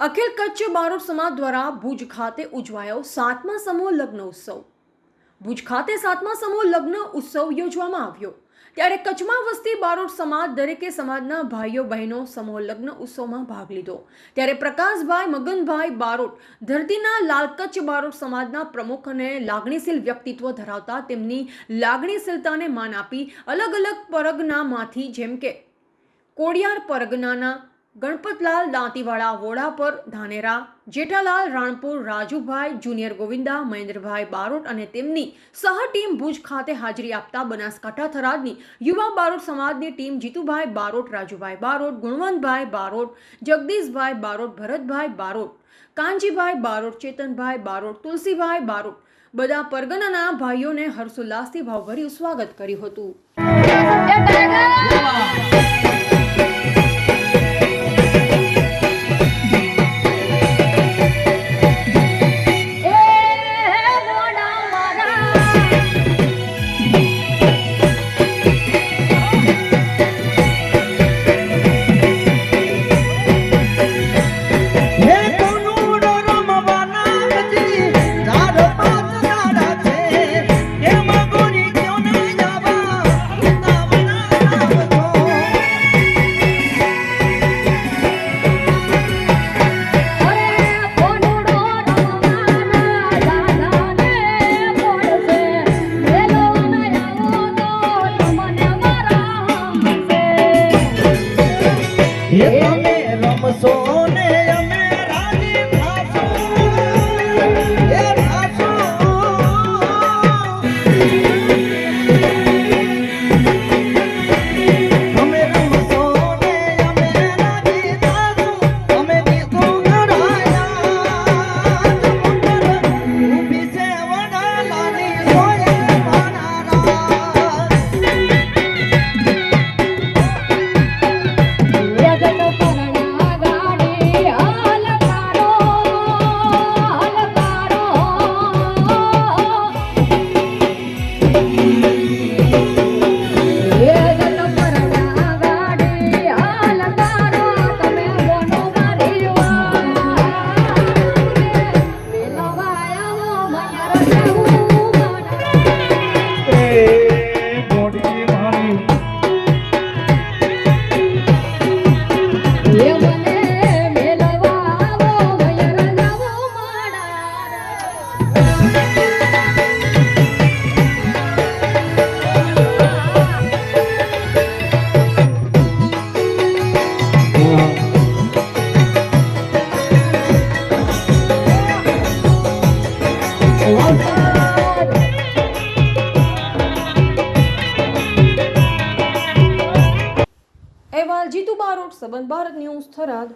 અખિલ કચ્છ બારોટ સમાજ દ્વારા ભુજ ખાતે ઉજવાયો સાતમા સમૂહ લગ્ન ઉત્સવ. ભુજ ખાતે સાતમા સમૂહ લગ્ન ઉત્સવ યોજવામાં આવ્યો. ત્યારે કચ્છમાં વસતી બારોટ સમાજ દરેકે સમાજના ભાઈઓ બહેનો સમૂહ લગ્ન ઉત્સવમાં ભાગ લીધો. ત્યારે પ્રકાશભાઈ, મગનભાઈ બારોટ ધરતીના લાલ કચ્છ બારોટ સમાજના પ્રમુખ અને લાગણીશીલ વ્યક્તિત્વ ધરાવતા તેમની લાગણીશીલતાને માન આપી અલગ અલગ પરગનામાંથી જેમ કે કોડિયાર પરગનાના ગણપતલાલ દાંતીવાળા વોડાપર ધાનેરા, જેઠાલાલ રાણપુર, રાજુભાઈ, જુનિયર ગોવિંદા, મહેન્દ્રભાઈ બારોટ અને તેમની સહ ટીમ ભુજ ખાતે હાજરી આપતા બનાસકાંઠા થરાદની યુવા બારોટ સમાજની ટીમ જીતુભાઈ બારોટ, રાજુભાઈ બારોટ, ગુણવંતભાઈ બારોટ, જગદીશભાઈ બારોટ, ભરતભાઈ બારોટ, કાનજીભાઈ બારોટ, ચેતનભાઈ બારોટ, તુલસીભાઈ બારોટ બધા પરગનાના ભાઈઓને હર્ષોલ્લાસથી ભાવભર્યું સ્વાગત કર્યું હતું. Yeah. જીતુ બારોટ સંબંધ ભારત ન્યૂઝ થરાદ